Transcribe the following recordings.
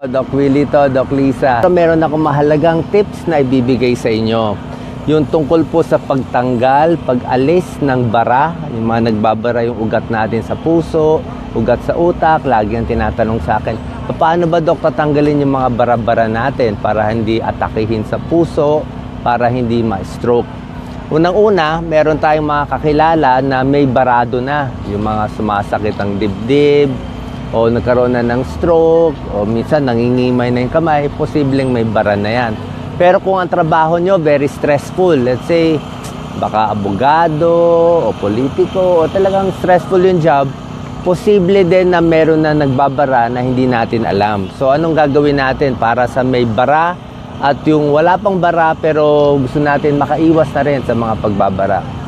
Doc Willie Doc Lisa. Meron akong mahalagang tips na ibibigay sa inyo. Yung tungkol po sa pagtanggal, pag-alis ng bara, yung mga nagbabara yung ugat natin sa puso, ugat sa utak, lagi ang tinatanong sa akin, paano ba Dok tatanggalin yung mga bara-bara natin para hindi atakihin sa puso, para hindi ma-stroke? Unang-una, meron tayong mga kakilala na may barado na, yung mga sumasakit ang dibdib, o nagkaroon na ng stroke, o minsan nangingimay na yung kamay, posibleng may bara na yan. Pero kung ang trabaho nyo very stressful, let's say, baka abogado, o politiko, o talagang stressful yung job, posible din na meron na nagbabara na hindi natin alam. So anong gagawin natin para sa may bara at yung wala pang bara pero gusto natin makaiwas na rin sa mga pagbabara?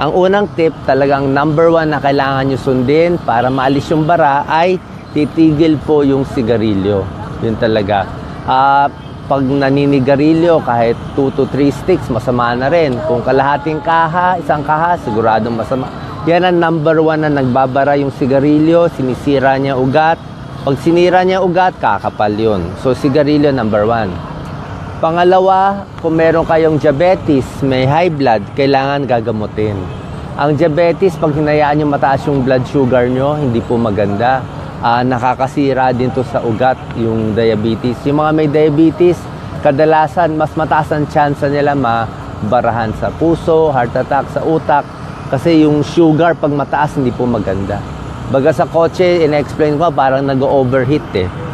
Ang unang tip, talagang number one na kailangan nyo sundin para maalis yung bara ay titigil po yung sigarilyo. Yun talaga. Ah, pag naninigarilyo, kahit 2 to 3 sticks, masama na rin. Kung kalahating kaha, isang kaha, siguradong masama. Yan ang number one na nagbabara yung sigarilyo, sinisira niya ugat. Pag sinira niya ugat, kakapal yun. So, sigarilyo number one. Pangalawa, kung meron kayong diabetes, may high blood, kailangan gagamutin. Ang diabetes, pag hinayaan nyo mataas yung blood sugar nyo, hindi po maganda. Ah, nakakasira din to sa ugat, yung diabetes. Yung mga may diabetes, kadalasan, mas mataas ang chance nila mabarahan sa puso, heart attack, sa utak. Kasi yung sugar, pag mataas, hindi po maganda. Baga sa kotse, in-explain ko, parang nag-overheat eh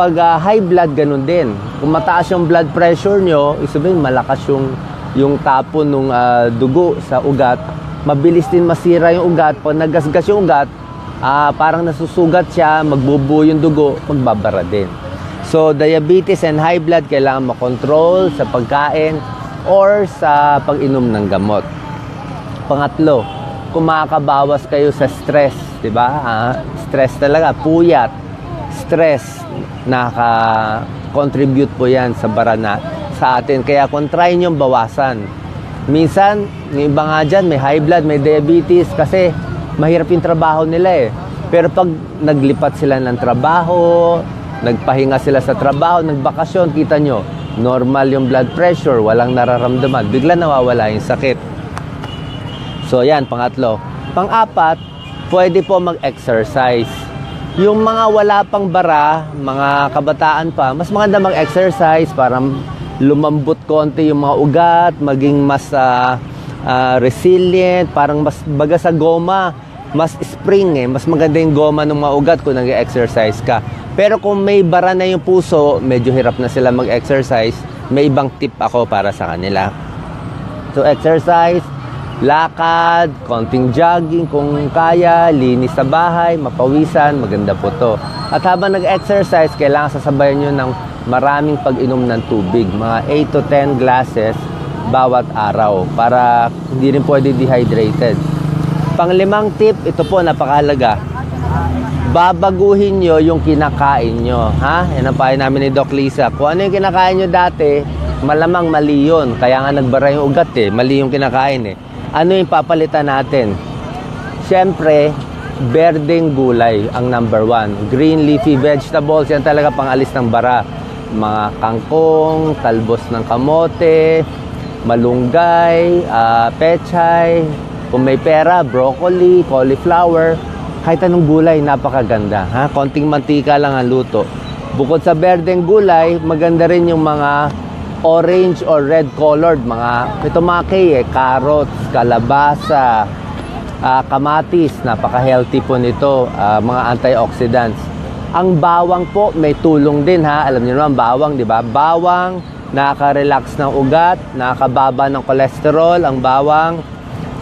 pag ah, high blood ganun din. Kung mataas yung blood pressure nyo, isabihin malakas yung yung tapon ng dugo sa ugat, mabilis din masira yung ugat. Pag nagasgas yung ugat, ah, parang nasusugat siya, magbubuo yung dugo, magbabara din. So, diabetes and high blood kailangan makontrol sa pagkain or sa pag-inom ng gamot. Pangatlo, kumakabawas kayo sa stress, 'di ba? Ah, stress talaga, puyat, stress naka-contribute po 'yan sa barana sa atin. Kaya kung try nyo bawasan. Minsan, yung iba nga dyan, may high blood, may diabetes kasi mahirap yung trabaho nila eh. Pero pag naglipat sila ng trabaho, nagpahinga sila sa trabaho, nagbakasyon, kita nyo, normal yung blood pressure, walang nararamdaman, bigla nawawala yung sakit. So yan, pangatlo. Pang-apat, pwede po mag-exercise. Yung mga wala pang bara, mga kabataan pa, mas maganda mag-exercise para lumambot konti yung mga ugat, maging mas ah, ah, resilient, parang mas baga sa goma, mas spring eh. Mas maganda yung goma ng mga ugat kung nag-exercise ka. Pero kung may bara na yung puso, medyo hirap na sila mag-exercise. May ibang tip ako para sa kanila. So exercise, lakad, konting jogging kung kaya, linis sa bahay, mapawisan, maganda po to. At habang nag-exercise, kailangan sasabayan nyo ng maraming pag-inom ng tubig, mga 8 to 10 glasses bawat araw para hindi rin pwede dehydrated. Panglimang tip, ito po napakahalaga. Babaguhin nyo yung kinakain nyo. Ha? Yan ang payo namin ni Doc Lisa. Kung ano yung kinakain nyo dati, malamang mali yun. Kaya nga nagbara yung ugat eh. Mali yung kinakain eh. Ano yung papalitan natin? Siyempre, berdeng gulay ang number one. Green leafy vegetables, yan talaga pangalis ng bara. Mga kangkong, talbos ng kamote, malunggay, ah, pechay, kung may pera, broccoli, cauliflower, kahit anong gulay, napakaganda. Ha? Konting mantika lang ang luto. Bukod sa berdeng gulay, maganda rin yung mga orange or red colored, mga, ito mga kay, eh, carrots, kalabasa, ah, kamatis, napaka-healthy po nito, ah, mga antioxidants. Ang bawang po may tulong din ha. Alam niyo naman bawang, 'di ba? Bawang nakaka-relax ng ugat, nakakababa ng cholesterol ang bawang.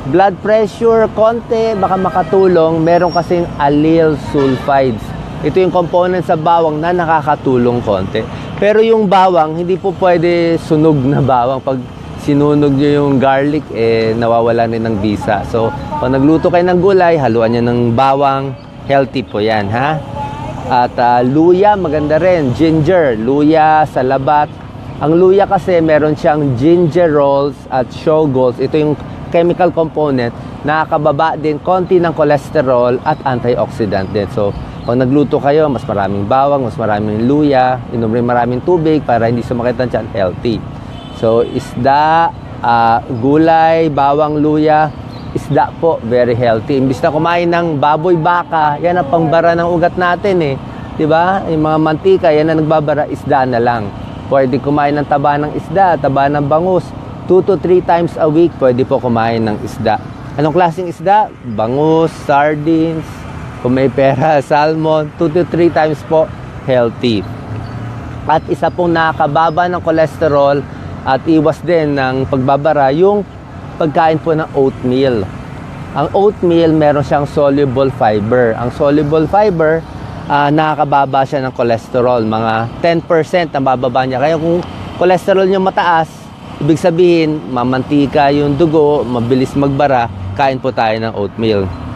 Blood pressure konti baka makatulong. Meron kasing allyl sulfides. Ito yung component sa bawang na nakakatulong konti. Pero yung bawang, hindi po pwede sunog na bawang. Pag sinunog nyo yung garlic, eh, nawawala rin ng bisa. So, pag nagluto kayo ng gulay, haluan nyo ng bawang. Healthy po yan, ha? At ah, luya, maganda rin. Ginger, luya, salabat. Ang luya kasi meron siyang gingerols at shogols. Ito yung chemical component. Nakakababa din konti ng cholesterol at antioxidant din. So, Pag nagluto kayo, mas maraming bawang, mas maraming luya, inom rin maraming tubig para hindi sumakit ang tiyan, healthy. So, isda, ah, gulay, bawang, luya, isda po, very healthy. Imbis na kumain ng baboy, baka, yan ang pangbara ng ugat natin eh. 'Di ba? Yung mga mantika, yan ang nagbabara, isda na lang. Pwede kumain ng taba ng isda, taba ng bangus. 2 to 3 times a week, pwede po kumain ng isda. Anong klaseng isda? Bangus, sardines, kung may pera, salmon, 2 to 3 times po, healthy. At isa pong nakakababa ng cholesterol at iwas din ng pagbabara yung pagkain po ng oatmeal. Ang oatmeal meron siyang soluble fiber. Ang soluble fiber, ah, nakakababa siya ng cholesterol. Mga 10% ang bababa niya. Kaya kung cholesterol niyo mataas, ibig sabihin, mamantika yung dugo, mabilis magbara, kain po tayo ng oatmeal.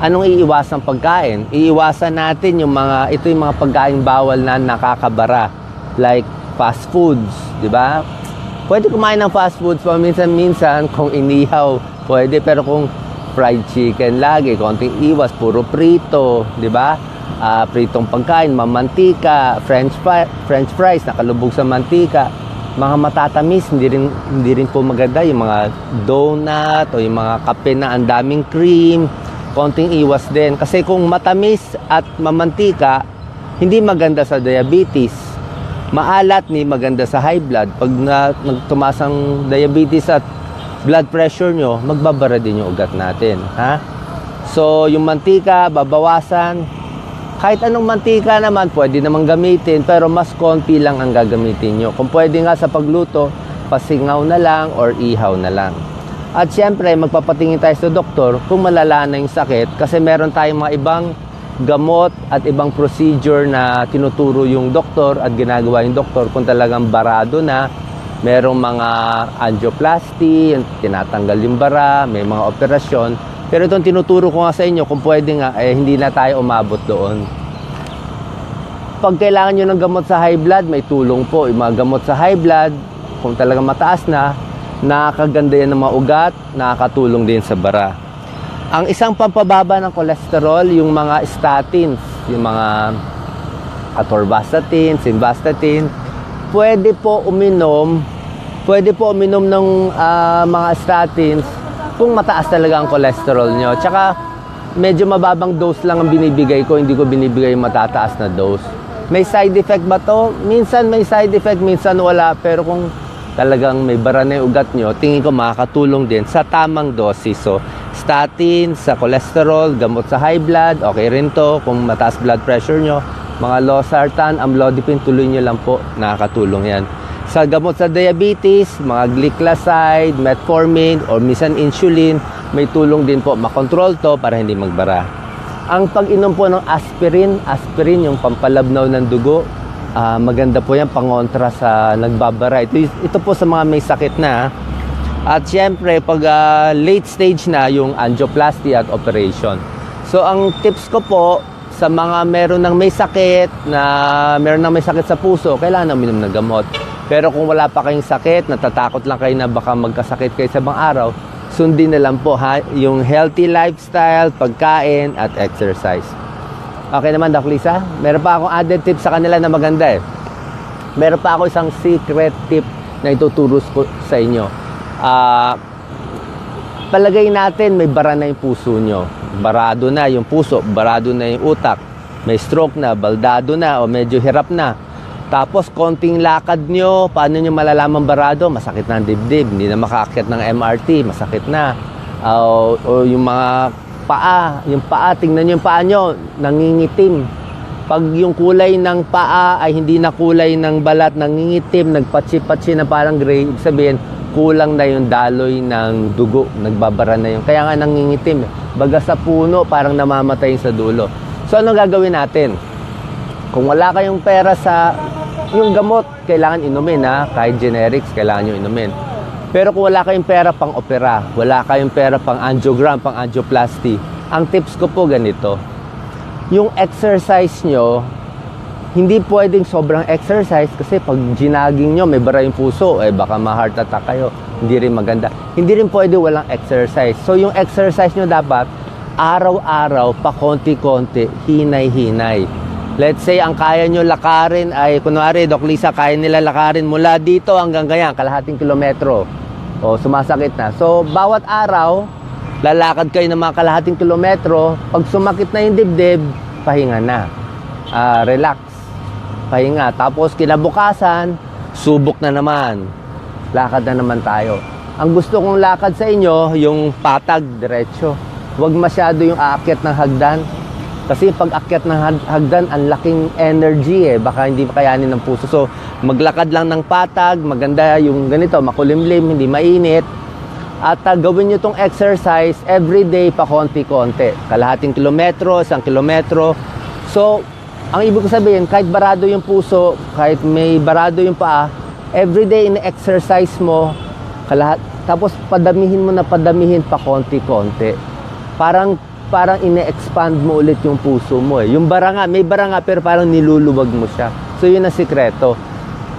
Anong iiwasan pagkain? Iiwasan natin yung mga, ito yung mga pagkain bawal na nakakabara. Like fast foods, di ba? Pwede kumain ng fast foods paminsan-minsan kung inihaw. Pwede, pero kung fried chicken lagi, konting iwas, puro prito, di ba? Ah, pritong pagkain, mamantika, french, fry, french fries, nakalubog sa mantika. Mga matatamis, hindi rin, hindi rin po maganda. Yung mga donut o yung mga kape na ang daming cream, konting iwas din. Kasi kung matamis at mamantika, hindi maganda sa diabetes. Maalat ni maganda sa high blood. Pag na, nagtumas ang diabetes at blood pressure nyo, magbabara din yung ugat natin. Ha? So, yung mantika, babawasan. Kahit anong mantika naman, pwede namang gamitin, pero mas konti lang ang gagamitin nyo. Kung pwede nga sa pagluto, pasingaw na lang or ihaw na lang. At syempre, magpapatingin tayo sa doktor kung malala na yung sakit kasi meron tayong mga ibang gamot at ibang procedure na tinuturo yung doktor at ginagawa yung doktor kung talagang barado na merong mga angioplasty, tinatanggal yung bara, may mga operasyon. Pero itong tinuturo ko nga sa inyo, kung pwede nga, eh, hindi na tayo umabot doon. Pag kailangan nyo ng gamot sa high blood, may tulong po. Yung mga gamot sa high blood, kung talagang mataas na, nakakaganda yan ng mga ugat, nakakatulong din sa bara. Ang isang pampababa ng cholesterol, yung mga statins, yung mga atorvastatin, simvastatin, pwede po uminom, pwede po uminom ng ah, mga statins kung mataas talaga ang cholesterol nyo. Tsaka, medyo mababang dose lang ang binibigay ko, hindi ko binibigay yung matataas na dose. May side effect ba to? Minsan may side effect, minsan wala. Pero kung talagang may bara na yung ugat nyo, tingin ko makakatulong din sa tamang dosis. So, statin sa cholesterol, gamot sa high blood, okay rin to. Kung mataas blood pressure nyo, mga losartan, amlodipine, tuloy nyo lang po, nakakatulong yan. Sa gamot sa diabetes, mga glycoside, metformin, or minsan insulin, may tulong din po makontrol to para hindi magbara. Ang pag-inom po ng aspirin, aspirin yung pampalabnaw ng dugo, ah, maganda po yan pangontra sa nagbabara. Ito, ito po sa mga may sakit na. At syempre, pag ah, late stage na yung angioplasty at operation. So, ang tips ko po sa mga meron ng may sakit, na meron ng may sakit sa puso, kailangan uminom ng gamot. Pero kung wala pa kayong sakit, natatakot lang kayo na baka magkasakit kayo sa bang araw, sundin na lang po ha, yung healthy lifestyle, pagkain, at exercise. Okay naman, Doc Lisa? Meron pa akong added tip sa kanila na maganda eh. Meron pa ako isang secret tip na ituturo ko sa inyo. Ah, palagay natin may bara na yung puso nyo. Barado na yung puso, barado na yung utak. May stroke na, baldado na, o medyo hirap na. Tapos konting lakad nyo, paano nyo malalaman barado? Masakit na ang dibdib, hindi na makaakyat ng MRT, masakit na. Ah, o, o yung mga paa, yung paa, tingnan nyo yung paa nyo, nangingitim. Pag yung kulay ng paa ay hindi na kulay ng balat, nangingitim, nagpatsi-patsi na parang gray, ibig sabihin, kulang na yung daloy ng dugo, nagbabara na yun. Kaya nga nangingitim. Baga sa puno, parang namamatay sa dulo. So, ano gagawin natin? Kung wala kayong pera sa yung gamot, kailangan inumin ha. Kahit generics, kailangan nyo inumin. Pero kung wala kayong pera pang opera, wala kayong pera pang angiogram, pang angioplasty, ang tips ko po ganito. Yung exercise nyo, hindi pwedeng sobrang exercise kasi pag ginaging nyo, may bara yung puso, eh baka ma-heart attack kayo. Hindi rin maganda. Hindi rin pwede walang exercise. So yung exercise nyo dapat, araw-araw, pa konti-konti, hinay-hinay. Let's say, ang kaya nyo lakarin ay, kunwari, Doc Lisa, kaya nila lakarin mula dito hanggang ganyan, kalahating kilometro. O, sumasakit na. So, bawat araw, lalakad kayo ng mga kalahating kilometro. Pag sumakit na yung dibdib, pahinga na. Ah, relax. Pahinga. Tapos, kinabukasan, subok na naman. Lakad na naman tayo. Ang gusto kong lakad sa inyo, yung patag, diretso. Huwag masyado yung aakyat ng hagdan. Kasi pag akyat ng hag- hagdan, ang laking energy eh. Baka hindi kayanin ng puso. So, maglakad lang ng patag, maganda yung ganito, makulimlim, hindi mainit. At ah, gawin nyo tong exercise every day pa konti-konti. Kalahating kilometro, isang kilometro. So, ang ibig ko sabihin, kahit barado yung puso, kahit may barado yung paa, every day in-exercise mo, kalahat, tapos padamihin mo na padamihin pa konti-konti. Parang parang ine-expand mo ulit yung puso mo eh. Yung bara nga, may bara nga pero parang niluluwag mo siya. So yun ang sikreto.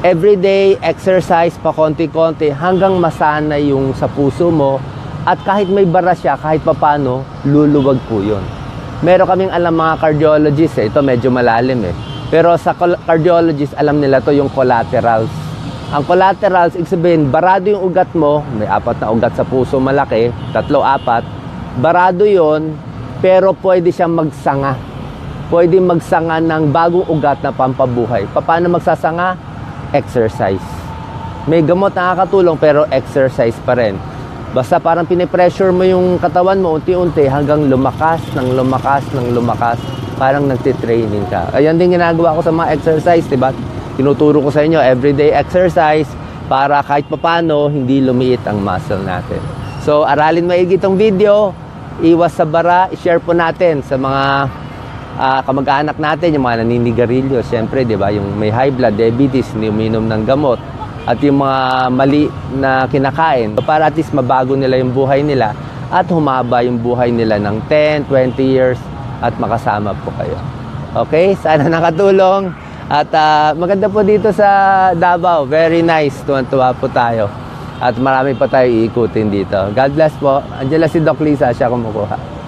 Everyday exercise pa konti-konti hanggang masana yung sa puso mo at kahit may bara siya, kahit papano, luluwag po yun. Meron kaming alam mga cardiologists eh. Ito medyo malalim eh. Pero sa cardiologist, alam nila to yung collaterals. Ang collaterals, ibig barado yung ugat mo, may apat na ugat sa puso malaki, tatlo, apat, barado yon pero pwede siyang magsanga. Pwede magsanga ng bagong ugat na pampabuhay. Paano magsasanga? Exercise. May gamot na nakakatulong pero exercise pa rin. Basta parang pinipressure mo yung katawan mo unti-unti hanggang lumakas, ng lumakas, ng lumakas. Parang nagtitraining ka. Ayan din ginagawa ko sa mga exercise, di ba? Tinuturo ko sa inyo, everyday exercise para kahit papano hindi lumiit ang muscle natin. So, aralin maigi itong video. Iwas sa bara, i-share po natin sa mga ah, kamag-anak natin, yung mga naninigarilyo, siyempre, di ba, yung may high blood, diabetes, hindi uminom ng gamot, at yung mga mali na kinakain, para at least mabago nila yung buhay nila at humaba yung buhay nila ng 10, 20 years at makasama po kayo. Okay? Sana nakatulong. At ah, maganda po dito sa Davao. Very nice. Tuwan-tuwa po tayo. At marami pa tayo iikutin dito. God bless po. Andiyan lang si Doc Lisa. Siya kumukuha.